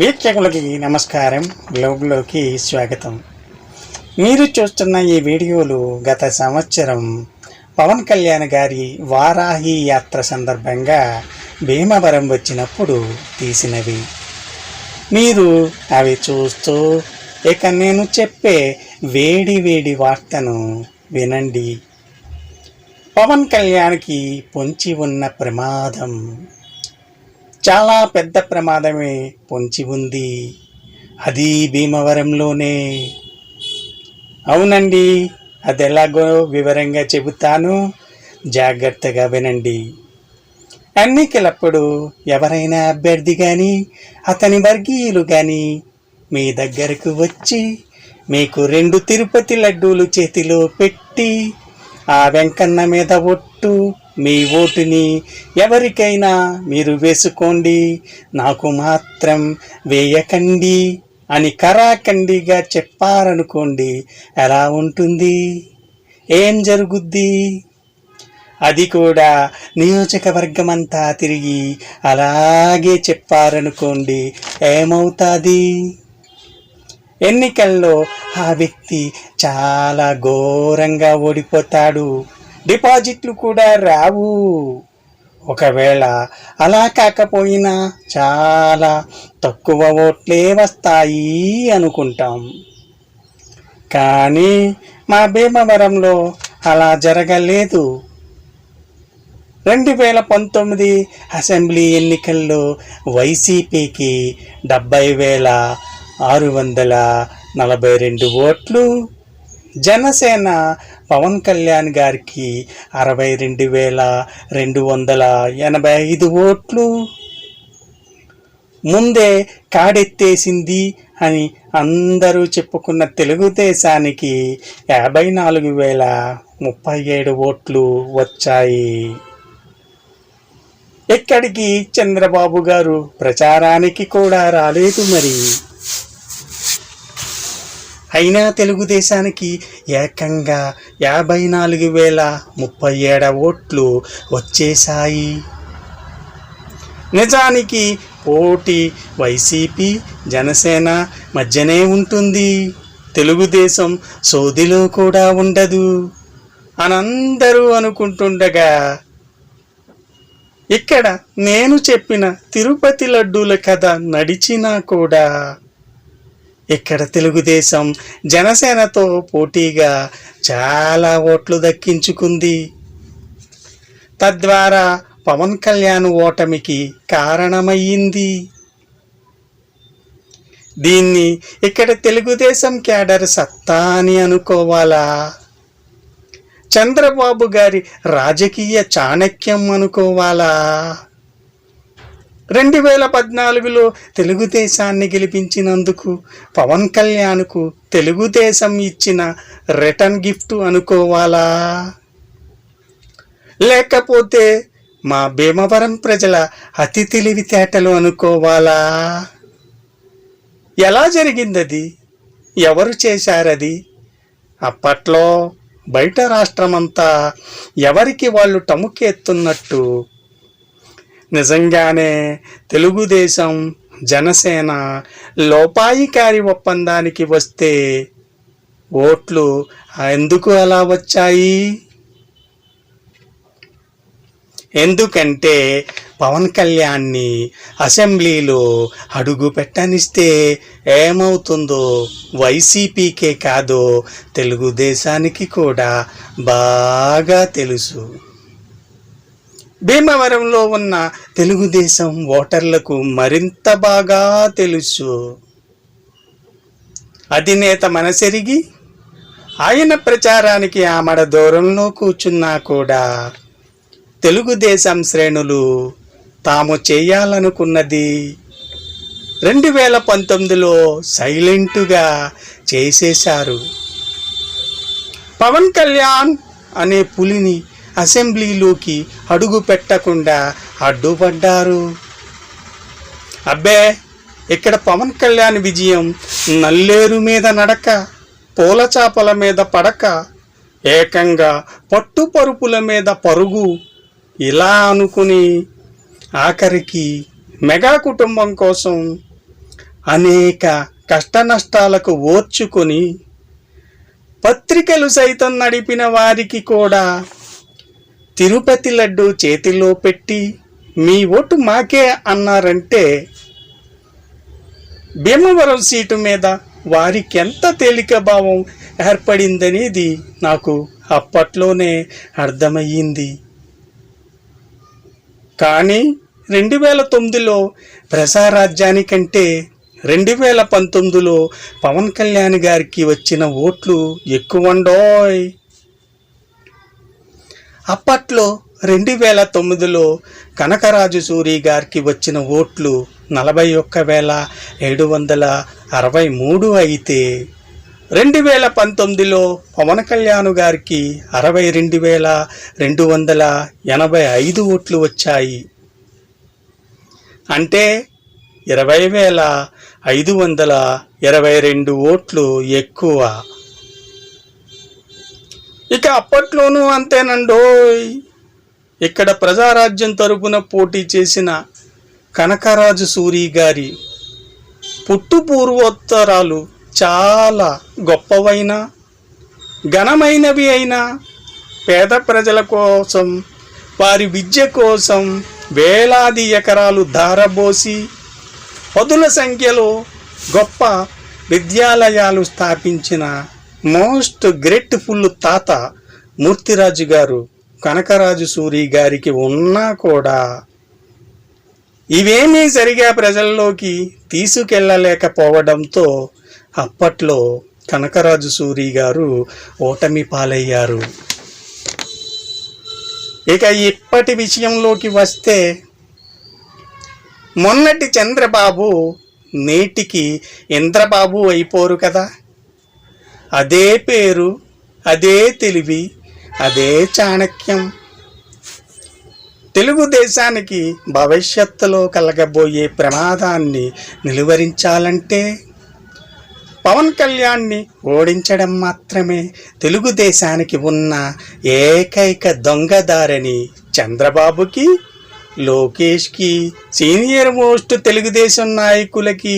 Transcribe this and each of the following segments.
వీక్షకులకి నమస్కారం. గ్లోబ్లోకి స్వాగతం. మీరు చూస్తున్న ఈ వీడియోలు గత సంవత్సరం పవన్ కళ్యాణ్ గారి వారాహి యాత్ర సందర్భంగా భీమవరం వచ్చినప్పుడు తీసినవి. మీరు అవి చూస్తూ ఇక నేను చెప్పే వేడి వేడి వార్తను వినండి. పవన్ కళ్యాణ్కి పొంచి ఉన్న ప్రమాదం. చాలా పెద్ద ప్రమాదమే పొంచి ఉంది. అది భీమవరంలోనే. అవునండి అది ఎలాగో వివరంగా చెబుతాను. జాగ్రత్తగా వినండి. ఎన్నికలప్పుడు ఎవరైనా అభ్యర్థి కానీ అతని వర్గీయులు కానీ మీ దగ్గరకు వచ్చి మీకు రెండు తిరుపతి లడ్డూలు చేతిలో పెట్టి ఆ వెంకన్న మీద ఒట్టు మీ ఓటుని ఎవరికైనా మీరు వేసుకోండి. నాకు మాత్రం వేయకండి అని కరాఖండిగా చెప్పారనుకోండి ఎలా ఉంటుంది? ఏం జరుగుద్ది? అది కూడా నియోజకవర్గమంతా తిరిగి అలాగే చెప్పారనుకోండి ఏమవుతుంది? ఎన్నికల్లో ఆ వ్యక్తి చాలా ఘోరంగా ఓడిపోతాడు. డిపాజిట్లు కూడా రావు. ఒకవేళ అలా కాకపోయినా చాలా తక్కువ ఓట్లే వస్తాయి అనుకుంటాం. కానీ మా భీమవరంలో అలా జరగలేదు. రెండు వేల పంతొమ్మిది అసెంబ్లీ ఎన్నికల్లో వైసీపీకి డెబ్బై వేల ఆరు వందల నలభై రెండు ఓట్లు జనసేన పవన్ కళ్యాణ్ గారికి అరవై రెండు వేల రెండు వందల ఎనభై ఐదు ఓట్లు. ముందే కాడెత్తేసింది అని అందరూ చెప్పుకున్న తెలుగుదేశానికి యాభై నాలుగు వేల ముప్పై ఏడు ఓట్లు వచ్చాయి. ఎక్కడికి చంద్రబాబు గారు? ప్రచారానికి కూడా రాలేదు మరి. అయినా తెలుగుదేశానికి ఏకంగా యాభై నాలుగు వేల ముప్పై ఏడ ఓట్లు వచ్చేశాయి. నిజానికి పోటీ వైసీపీ జనసేన మధ్యనే ఉంటుంది. తెలుగుదేశం సోదిలో కూడా ఉండదు అని అందరూ అనుకుంటుండగా ఇక్కడ నేను చెప్పిన తిరుపతి లడ్డూల కథ నడిచినా కూడా ఇక్కడ తెలుగుదేశం జనసేనతో పోటీగా చాలా ఓట్లు దక్కించుకుంది. తద్వారా పవన్ కళ్యాణ్ ఓటమికి కారణమయ్యింది. దీన్ని ఇక్కడ తెలుగుదేశం క్యాడర్ సత్తా అని అనుకోవాలా? చంద్రబాబు గారి రాజకీయ చాణక్యం అనుకోవాలా? రెండు వేల పద్నాలుగులో తెలుగుదేశాన్ని గెలిపించినందుకు పవన్ కళ్యాణ్కు తెలుగుదేశం ఇచ్చిన రిటర్న్ గిఫ్ట్ అనుకోవాలా? లేకపోతే మా భీమవరం ప్రజల అతి తెలివితేటలు అనుకోవాలా? ఎలా జరిగిందది? ఎవరు చేశారది? అప్పట్లో బయట రాష్ట్రమంతా ఎవరికి వాళ్ళు టముకెత్తున్నట్టు నిజంగానే తెలుగుదేశం జనసేన లోపాయికారి ఒప్పందానికి వస్తే ఓట్లు ఎందుకు అలా వచ్చాయి? ఎందుకంటే పవన్ కళ్యాణ్ని అసెంబ్లీలో అడుగు పెట్టనిస్తే ఏమవుతుందో వైసీపీకే కాదో తెలుగుదేశానికి కూడా బాగా తెలుసు. భీమవరంలో ఉన్న తెలుగుదేశం ఓటర్లకు మరింత బాగా తెలుసు. అధినేత మనసెరిగి ఆయన ప్రచారానికి ఆమడ దూరంలో కూర్చున్నా కూడా తెలుగుదేశం శ్రేణులు తాము చేయాలనుకున్నది రెండు వేల పంతొమ్మిదిలో సైలెంటుగా చేసేశారు. పవన్ కళ్యాణ్ అనే పులిని అసెంబ్లీలోకి అడుగు పెట్టకుండా అడ్డుపడ్డారు. అబ్బే ఇక్కడ పవన్ కళ్యాణ్ విజయం నల్లేరు మీద నడక పూలచాపల మీద పడక ఏకంగా పట్టు పరుపుల మీద పరుగు ఇలా అనుకుని ఆఖరికి మెగా కుటుంబం కోసం అనేక కష్టనష్టాలకు ఓర్చుకొని పత్రికలు సైతం నడిపిన వారికి కూడా తిరుపతి లడ్డు చేతిలో పెట్టి మీ ఓటు మాకే అన్నారంటే భీమవరం సీటు మీద వారికి ఎంత తేలిక భావం ఏర్పడిందనేది నాకు అప్పట్లోనే అర్థమయ్యింది. కానీ రెండు వేల తొమ్మిదిలో ప్రజారాజ్యానికంటే రెండు వేల పంతొమ్మిదిలో పవన్ కళ్యాణ్ గారికి వచ్చిన ఓట్లు ఎక్కువండోయ్. అప్పట్లో రెండు వేల తొమ్మిదిలో కనకరాజు సూరి గారికి వచ్చిన ఓట్లు నలభై ఒక్క వేల ఏడు వందల అరవై మూడు అయితే రెండు వేల పంతొమ్మిదిలో పవన్ కళ్యాణ్ గారికి అరవై రెండు వేల రెండు వందల ఎనభై ఐదు ఓట్లు వచ్చాయి. అంటే ఇరవై వేల ఐదు వందల ఇరవై రెండు ఓట్లు ఎక్కువ. ఇక అప్పట్లోనూ అంతేనండోయ్ ఇక్కడ ప్రజారాజ్యం తరపున పోటీ చేసిన కనకరాజు సూరి గారి పుట్టు పూర్వోత్తరాలు చాలా గొప్పవైన ఘనమైనవి అయినా పేద ప్రజల కోసం వారి విద్య కోసం వేలాది ఎకరాలు ధారబోసి పదుల సంఖ్యలో గొప్ప విద్యాలయాలు స్థాపించిన మోస్ట్ గ్రేట్ఫుల్ తాత మూర్తిరాజు గారు కనకరాజు సూరి గారికి ఉన్నా కూడా ఇవేమీ సరిగా ప్రజల్లోకి తీసుకెళ్ళలేకపోవడంతో అప్పట్లో కనకరాజు సూరి గారు ఓటమి పాలయ్యారు. ఇక ఇప్పటి విషయంలోకి వస్తే మొన్నటి చంద్రబాబు నేటికి ఇంద్రబాబు అయిపోరు కదా. అదే పేరు అదే తెలివి అదే చాణక్యం. తెలుగుదేశానికి భవిష్యత్తులో కలగబోయే ప్రమాదాన్ని నిలువరించాలంటే పవన్ కళ్యాణ్ని ఓడించడం మాత్రమే తెలుగుదేశానికి ఉన్న ఏకైక దొంగదారని చంద్రబాబుకి లోకేష్కి సీనియర్ మోస్ట్ తెలుగుదేశం నాయకులకి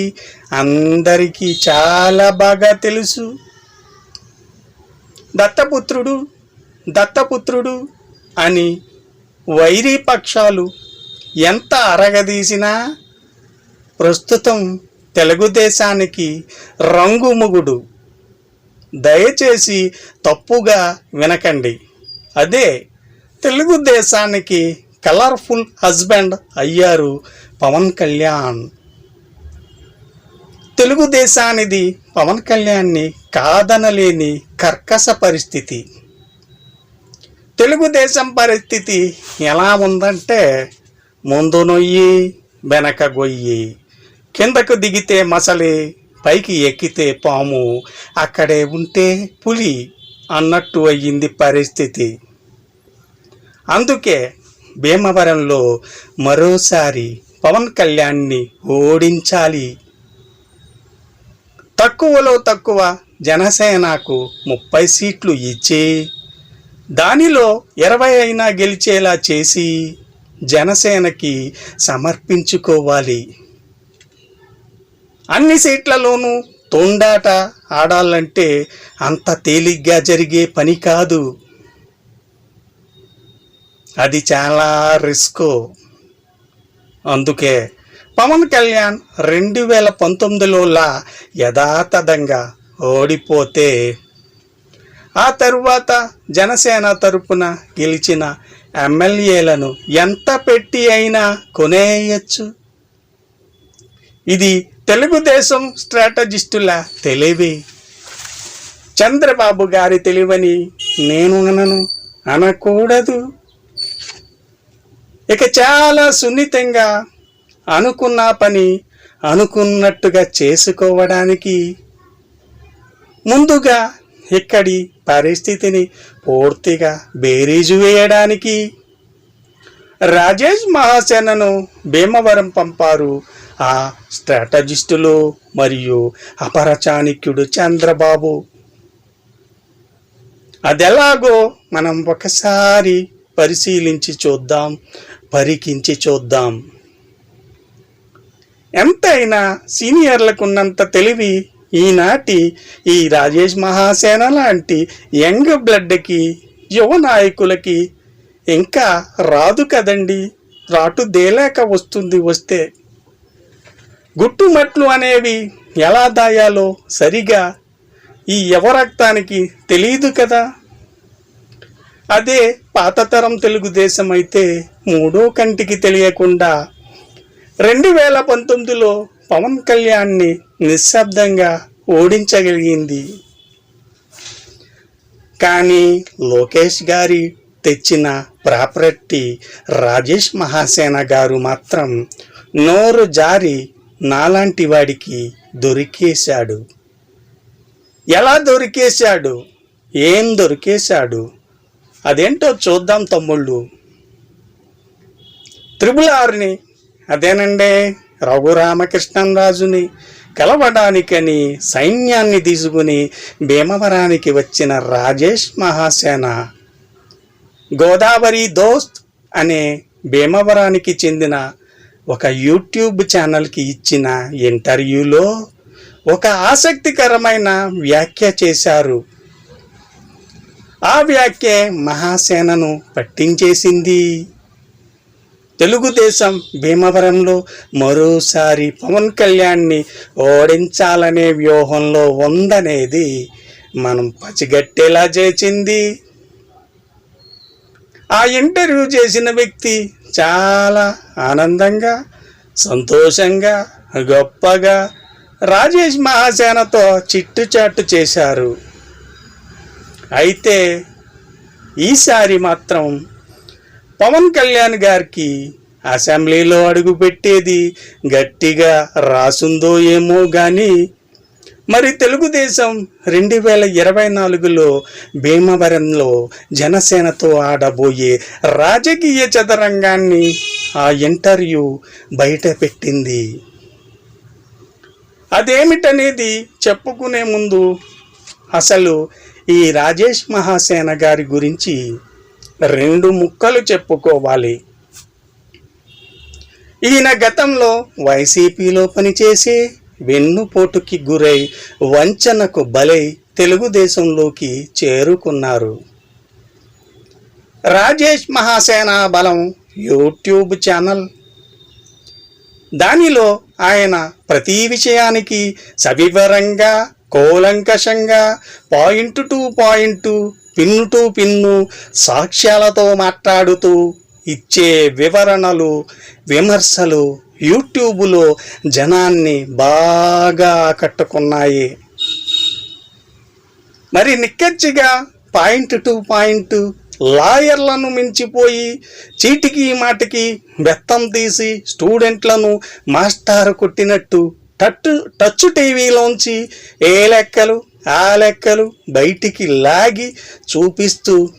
అందరికీ చాలా బాగా తెలుసు. దత్తపుత్రుడు దత్తపుత్రుడు అని వైరీ పక్షాలు ఎంత అరగదీసినా ప్రస్తుతం తెలుగుదేశానికి రంగుముగుడు దయచేసి తప్పుగా వినకండి. అదే తెలుగుదేశానికి కలర్ఫుల్ హస్బెండ్ అయ్యారు పవన్ కళ్యాణ్. తెలుగుదేశానిది పవన్ కళ్యాణ్ని కాదనలేని కర్కశ పరిస్థితి. తెలుగుదేశం పరిస్థితి ఎలా ఉందంటే ముందు నొయ్యి వెనక గొయ్యి. కిందకు దిగితే మసలి పైకి ఎక్కితే పాము. అక్కడే ఉంటే పులి అన్నట్టు అయ్యింది పరిస్థితి. అందుకే భీమవరంలో మరోసారి పవన్ కళ్యాణ్ని ఓడించాలి. తక్కువలో తక్కువ జనసేనకు ముప్పై సీట్లు ఇచ్చి దానిలో ఇరవై అయినా గెలిచేలా చేసి జనసేనకి సమర్పించుకోవాలి. అన్ని సీట్లలోనూ తొండాట ఆడాలంటే అంత తేలిగ్గా జరిగే పని కాదు. అది చాలా రిస్క్. అందుకే పవన్ కళ్యాణ్ రెండు వేల పంతొమ్మిదిలోలా యథాతథంగా ఓడిపోతే ఆ తరువాత జనసేన తరపున గెలిచిన ఎమ్మెల్యేలను ఎంత పెట్టి అయినా కొనేయచ్చు. ఇది తెలుగుదేశం స్ట్రాటజిస్టుల తెలివి. చంద్రబాబు గారి తెలివని నేను అనను అనకూడదు. ఇక చాలా సున్నితంగా అనుకున్న పని అనుకున్నట్టుగా చేసుకోవడానికి ముందుగా ఇక్కడి పరిస్థితిని పూర్తిగా బేరీజు వేయడానికి రాజేష్ మహాసేనను భీమవరం పంపారు. ఆ స్ట్రాటజిస్టులు మరియు అపరచాణిక్యుడు చంద్రబాబు. అదెలాగో మనం ఒకసారి పరిశీలించి చూద్దాం పరికించి చూద్దాం. ఎంతైనా సీనియర్లకు ఉన్నంత తెలివి ఈనాటి ఈ రాజేష్ మహాసేన లాంటి యంగ్ బ్లడ్కి యువ నాయకులకి ఇంకా రాదు కదండి. రాటు దేలేక వస్తుంది వస్తే. గుట్టుమట్లు అనేవి ఎలా దాయాలో సరిగా ఈ యువ రక్తానికి తెలియదు కదా. అదే పాతతరం తెలుగుదేశం అయితే మూడో కంటికి తెలియకుండా రెండు వేల పంతొమ్మిదిలో పవన్ కళ్యాణ్ని నిశ్శబ్దంగా ఓడించగలిగింది. కానీ లోకేష్ గారి తెచ్చిన ప్రాపర్టీ రాజేష్ మహాసేన గారు మాత్రం నోరు జారి నాలాంటి వాడికి దొరికేశాడు. ఎలా దొరికేశాడు? ఏం దొరికేశాడు? అదేంటో చూద్దాం తమ్ముళ్ళు. త్రిబుల్ ఆర్ని రామకృష్ణం రాజుని కలవడానికని సైన్యాన్ని తీసుకుని భీమవరానికి వచ్చిన రాజేష్ మహాసేన గోదావరి దోస్త్ అనే భీమవరానికి చెందిన ఒక యూట్యూబ్ ఛానల్కి ఇచ్చిన ఇంటర్వ్యూలో ఒక ఆసక్తికరమైన వ్యాఖ్య చేశారు. ఆ వ్యాఖ్య మహాసేనను పట్టించేసింది. తెలుగుదేశం భీమవరంలో మరోసారి పవన్ కళ్యాణ్ని ఓడించాలనే వ్యూహంలో ఉందనేది మనం పసిగట్టేలా చేసింది. ఆ ఇంటర్వ్యూ చేసిన వ్యక్తి చాలా ఆనందంగా సంతోషంగా గొప్పగా రాజేష్ మహాసేనతో చిట్టుచాటు చేశారు. అయితే ఈసారి మాత్రం పవన్ కళ్యాణ్ గారికి అసెంబ్లీలో అడుగుపెట్టేది గట్టిగా రాసుందో ఏమో కానీ మరి తెలుగుదేశం రెండు వేల ఇరవై నాలుగులో భీమవరంలో జనసేనతో ఆడబోయే రాజకీయ చదరంగాన్ని ఆ ఇంటర్వ్యూ బయట పెట్టింది. అదేమిటనేది చెప్పుకునే ముందు అసలు ఈ రాజేష్ మహాసేన గారి గురించి రెండు ముక్కలు చెప్పుకోవాలి. ఈయన గతంలో వైసీపీలో పనిచేసి వెన్నుపోటుకి గురై వంచనకు బలై తెలుగుదేశంలోకి చేరుకున్నారు. రాజేష్ మహాసేన బలం యూట్యూబ్ ఛానల్. దానిలో ఆయన ప్రతి విషయానికి సవివరంగా కూలంకషంగా point to point pin to pin సాక్ష్యాలతో మాట్లాడుతూ ఇచ్చే వివరణలు విమర్శలు యూట్యూబ్లో జనాన్ని బాగా ఆకట్టుకున్నాయి. మరి నిక్కచ్చిగా పాయింట్ టు పాయింట్ లాయర్లను మించిపోయి చీటికి మాటికి బెత్తం తీసి స్టూడెంట్లను మాస్టారు కొట్టినట్టు టట్ టచ్ టీవీలోంచి ఏ లెక్కలు? ఆ లెక్కలు బయటికి లాగి చూపిస్తూ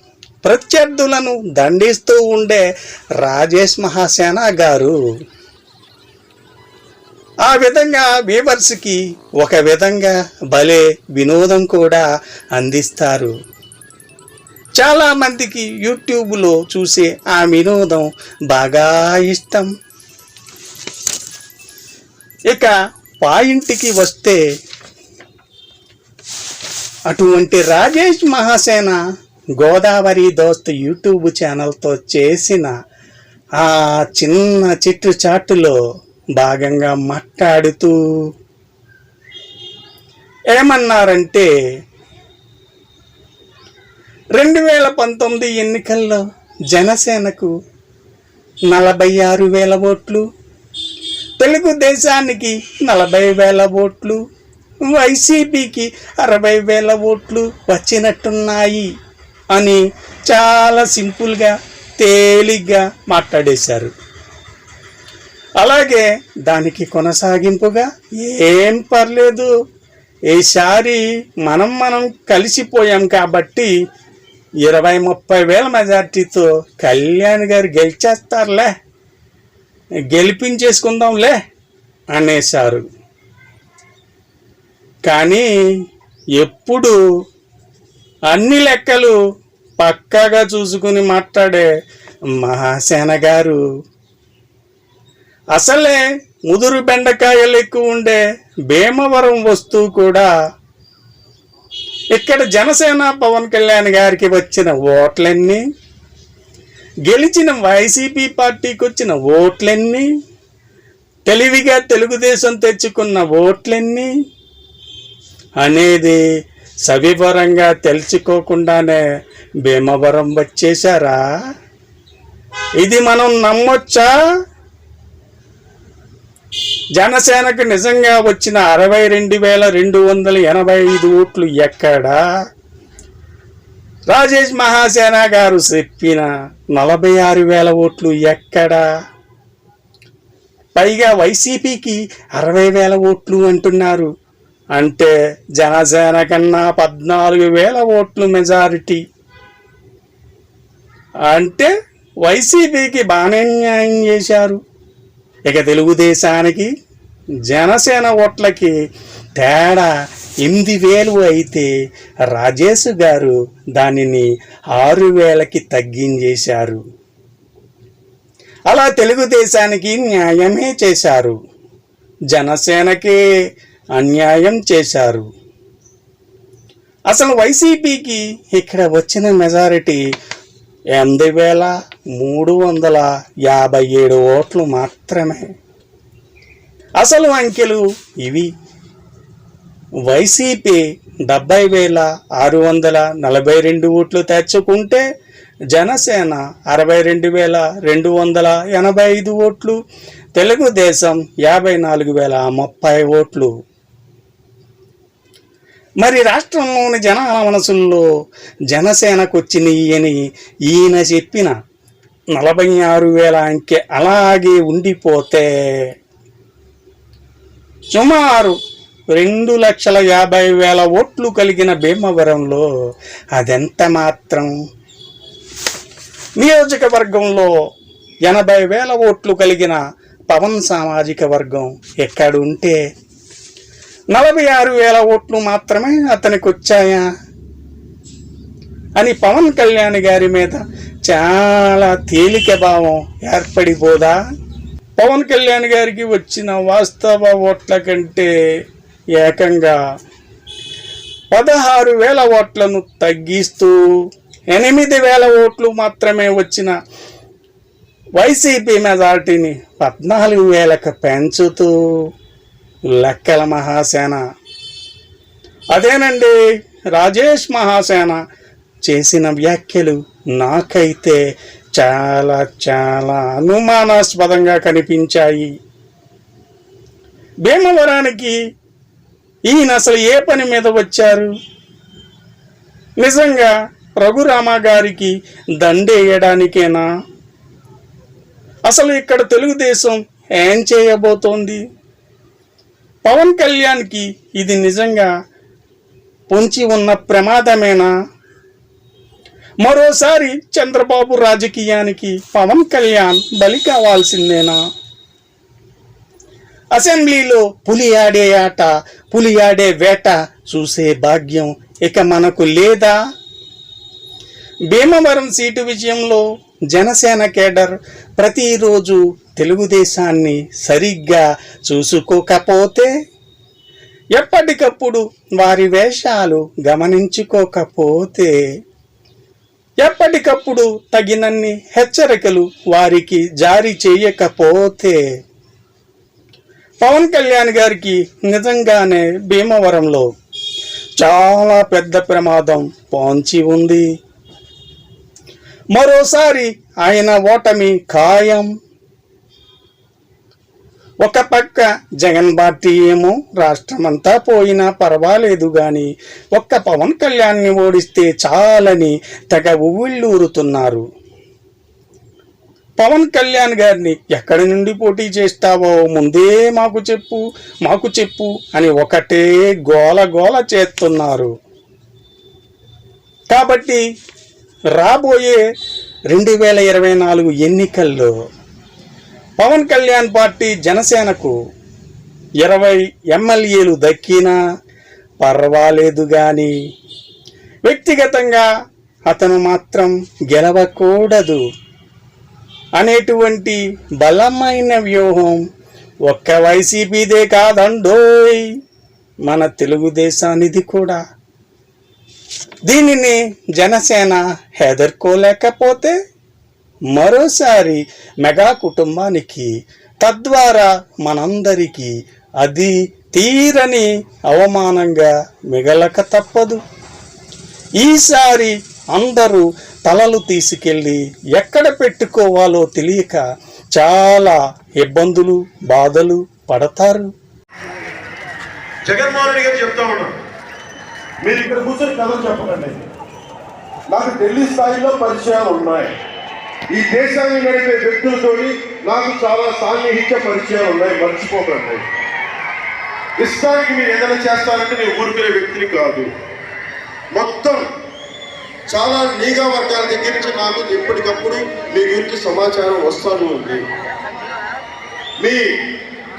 ప్రత్యర్థులను దండిస్తూ ఉండే రాజేష్ మహాసేన గారు. ఆ విధంగా వీవర్స్కి ఒక విధంగా భలే వినోదం కూడా అందిస్తారు. చాలామందికి యూట్యూబ్లో చూసే ఆ వినోదం బాగా ఇష్టం. ఇక పాయింట్కి వస్తే అటువంటి రాజేష్ మహాసేన గోదావరి దోస్త్ యూట్యూబ్ ఛానల్తో చేసిన ఆ చిన్న చిట్టు చాటులో భాగంగా మాట్లాడుతూ ఏమన్నారంటే రెండు వేల పంతొమ్మిది ఎన్నికల్లో జనసేనకు నలభై ఆరు వేల ఓట్లు తెలుగుదేశానికి నలభై వేల ఓట్లు వైసీపీకి అరవై వేల ఓట్లు వచ్చినట్టున్నాయి అని చాలా సింపుల్గా తేలిగ్గా మాట్లాడేశారు. అలాగే దానికి కొనసాగింపుగా ఏం పర్లేదు. ఈసారి మనం మనం కలిసిపోయాం కాబట్టి ఇరవై ముప్పై వేల మెజార్టీతో కళ్యాణ్ గారు గెలిచేస్తారులే గెలిపించేసుకుందాంలే అనేశారు. కానీ ఎప్పుడు అన్ని లెక్కలు పక్కాగా చూసుకుని మాట్లాడే మహాసేన గారు. అసలే ముదురు బెండకాయలు ఎక్కువ ఉండే భీమవరం వస్తువు కూడా ఇక్కడ జనసేన పవన్ కళ్యాణ్ గారికి వచ్చిన ఓట్లన్నీ? గెలిచిన వైసీపీ పార్టీకి వచ్చిన ఓట్లన్నీ? తెలివిగా తెలుగుదేశం తెచ్చుకున్న ఓట్లన్నీ? అనేది సవివరంగా తెలుసుకోకుండానే భీమవరం వచ్చేశారా? ఇది మనం నమ్మొచ్చా? జనసేనకు నిజంగా వచ్చిన అరవై రెండు వేల రెండు వందల ఎనభై ఐదు ఓట్లు ఎక్కడా? రాజేష్ మహాసేన గారు చెప్పిన నలభై ఆరు వేల ఓట్లు ఎక్కడా? పైగా వైసీపీకి అరవై వేల ఓట్లు అంటున్నారు. అంటే జనసేన కన్నా పద్నాలుగు వేల ఓట్లు మెజారిటీ. అంటే వైసీపీకి బాగానే న్యాయం చేశారు. ఇక తెలుగుదేశానికి జనసేన ఓట్లకి తేడా ఎనిమిది వేలు అయితే రాజేష్ గారు దానిని ఆరు వేలకి తగ్గించేశారు. అలా తెలుగుదేశానికి న్యాయమే చేశారు. జనసేనకే అన్యాయం చేశారు. అసలు వైసీపీకి ఇక్కడ వచ్చిన మెజారిటీ ఎనిమిది వేల మూడు వందల యాభై ఏడు ఓట్లు మాత్రమే. అసలు అంకెలు ఇవి. వైసీపీ డెబ్బై వేల ఆరు వందల నలభై రెండు ఓట్లు తెచ్చుకుంటే జనసేన అరవై రెండు వేల రెండు వందల ఎనభై ఐదు ఓట్లు. తెలుగుదేశం యాభై నాలుగు వేల ముప్పై ఓట్లు. మరి రాష్ట్రంలోని జనాల మనసుల్లో జనసేనకు ఈయన చెప్పిన నలభై ఆరు వేల అంకె అలాగే ఉండిపోతే సుమారు రెండు లక్షల యాభై వేల ఓట్లు కలిగిన భీమవరంలో అదెంత మాత్రం? నియోజకవర్గంలో ఎనభై వేల ఓట్లు కలిగిన పవన్ సామాజిక వర్గం ఎక్కడుంటే నలభై ఆరు వేల ఓట్లు మాత్రమే అతనికి వచ్చాయా అని పవన్ కళ్యాణ్ గారి మీద చాలా తేలిక భావం ఏర్పడిపోదా? పవన్ కళ్యాణ్ గారికి వచ్చిన వాస్తవ ఓట్ల కంటే ఏకంగా పదహారు వేల ఓట్లను తగ్గిస్తూ ఎనిమిది వేల ఓట్లు మాత్రమే వచ్చిన వైసీపీ మెజార్టీని పద్నాలుగు వేలకు పెంచుతూ లెక్కల మహాసేన. అదేనండి రాజేష్ మహాసేన చేసిన వ్యాఖ్యలు నాకైతే చాలా చాలా అనుమానాస్పదంగా కనిపించాయి. భీమవరానికి ఈయన అసలు ఏ పని మీద వచ్చారు? నిజంగా రఘురామ గారికి దండేయడానికేనా? అసలు ఇక్కడ తెలుగుదేశం ఏం చేయబోతోంది? పవన్ కళ్యాణ్కి ఇది నిజంగా పొంచి ఉన్న ప్రమాదమేనా? మరోసారి చంద్రబాబు రాజకీయానికి పవన్ కళ్యాణ్ బలి కావాల్సిందేనా? అసెంబ్లీలో పులి ఆడే ఆట పులి ఆడే వేట చూసే భాగ్యం ఇక మనకు లేదా? భీమవరం సీటు విజయంలో జనసేన కేడర్ ప్రతిరోజు తెలుగుదేశాన్ని సరిగ్గా చూసుకోకపోతే ఎప్పటికప్పుడు వారి వేషాలు గమనించుకోకపోతే ఎప్పటికప్పుడు తగినన్ని హెచ్చరికలు వారికి జారీ చేయకపోతే పవన్ కళ్యాణ్ గారికి నిజంగానే భీమవరంలో చాలా పెద్ద ప్రమాదం పొంచి ఉంది. మరోసారి ఆయన ఓటమి ఖాయం. ఒక పక్క జగన్ పార్టీ ఏమో రాష్ట్రమంతా పోయినా పర్వాలేదు గాని ఒక్క పవన్ కళ్యాణ్ని ఓడిస్తే చాలని తెగ ఉవ్విళ్ళూరుతున్నారు. పవన్ కళ్యాణ్ గారిని ఎక్కడి నుండి పోటీ చేస్తావో ముందే మాకు చెప్పు మాకు చెప్పు అని ఒకటే గోల గోల చేస్తున్నారు. కాబట్టి రాబోయే రెండు వేల ఇరవై నాలుగు ఎన్నికల్లో పవన్ కళ్యాణ్ పార్టీ జనసేనకు ఇరవై ఎమ్మెల్యేలు దక్కినా పర్వాలేదు కానీ వ్యక్తిగతంగా అతను మాత్రం గెలవకూడదు. అనేటువంటి బలమైన వ్యూహం ఒక్క వైసీపీదే కాదండోయ్. మన తెలుగుదేశానిది కూడా. దీనిని జనసేన హెదర్కోలేకపోతే మరోసారి మెగా కుటుంబానికి తద్వారా మనందరికీ అది తీరని అవమానంగా మిగలక తప్పదు. ఈసారి అందరూ తలలు తీసుకెళ్ళి ఎక్కడ పెట్టుకోవాలో తెలియక చాలా ఇబ్బందులు బాధలు పడతారు. జగన్మోహన్ రెడ్డి గారు చెప్తా ఉన్నాం మీరు ఇక్కడ కూర్చొని కథలు చెప్పకండి. నాకు ఢిల్లీ స్థాయిలో పరిచయాలు ఉన్నాయి. ఈ దేశాన్ని నడిపే వ్యక్తులతో నాకు చాలా సాన్నిహిత్య పరిచయాలు ఉన్నాయి. మర్చిపోకండి. ఇష్టానికి మీరు ఏదైనా చేస్తారంటే నేను ఊరుకునే వ్యక్తిని కాదు. మొత్తం చాలా నీగా వర్గాల దగ్గర నుంచి నాకు ఎప్పటికప్పుడు మీ గురించి సమాచారం వస్తాను ఉంది. మీ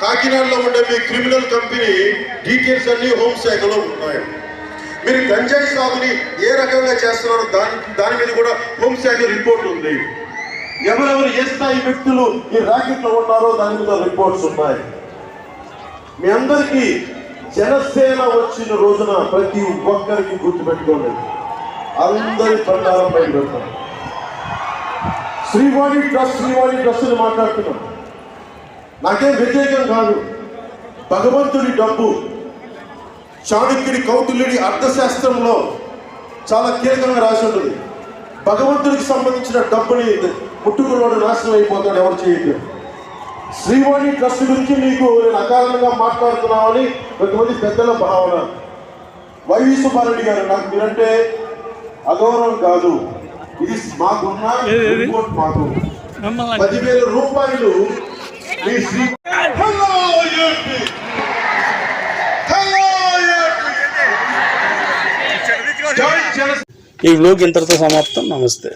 కాకినాడలో ఉండే మీ క్రిమినల్ కంపెనీ డీటెయిల్స్ అన్ని హోంశాఖలో ఉన్నాయి. మీరు గంజాయి సాగుని ఏ రకంగా చేస్తున్నారో దాని దాని మీద కూడా హోంశాఖ రిపోర్ట్ ఉంది. ఎవరెవరు ఏ స్థాయి వ్యక్తులు ఈ ర్యాకెట్లో ఉన్నారో దాని మీద రిపోర్ట్స్ ఉన్నాయి. మీ అందరికీ జనసేన వచ్చిన రోజున ప్రతి ఒక్కరికి గుర్తుపెట్టుకోండి. అందరి బండారం పైన పెడతాం శ్రీవాణి ట్రస్ట్ శ్రీవాణి ట్రస్ట్ అని మాట్లాడుతున్నాం. నాకేం వ్యతిరేకం కాదు. భగవంతుడి డబ్బు చాణక్యుడి కౌటిల్యుడి అర్థశాస్త్రంలో చాలా కీలకంగా రాసి ఉంటుంది. భగవంతుడికి సంబంధించిన డబ్బుని ముట్టుకున్నవాడు నాశనం అయిపోతాడు ఎవరు చేయట్లేదు శ్రీవాణి ట్రస్ట్ గురించి మీకు నేను అకారణంగా మాట్లాడుతున్నామని కొంతమంది పెద్దల భావన. వైవి సుబ్బారెడ్డి గారు నాకు మీరంటే అగౌరవం కాదు. ఇది మాకున్న రిపోర్ట్ మాకు. పదివేల రూపాయలు మీ శ్రీ ఈ వ్లోగ్ ఇంతటితో సమాప్తం. నమస్తే.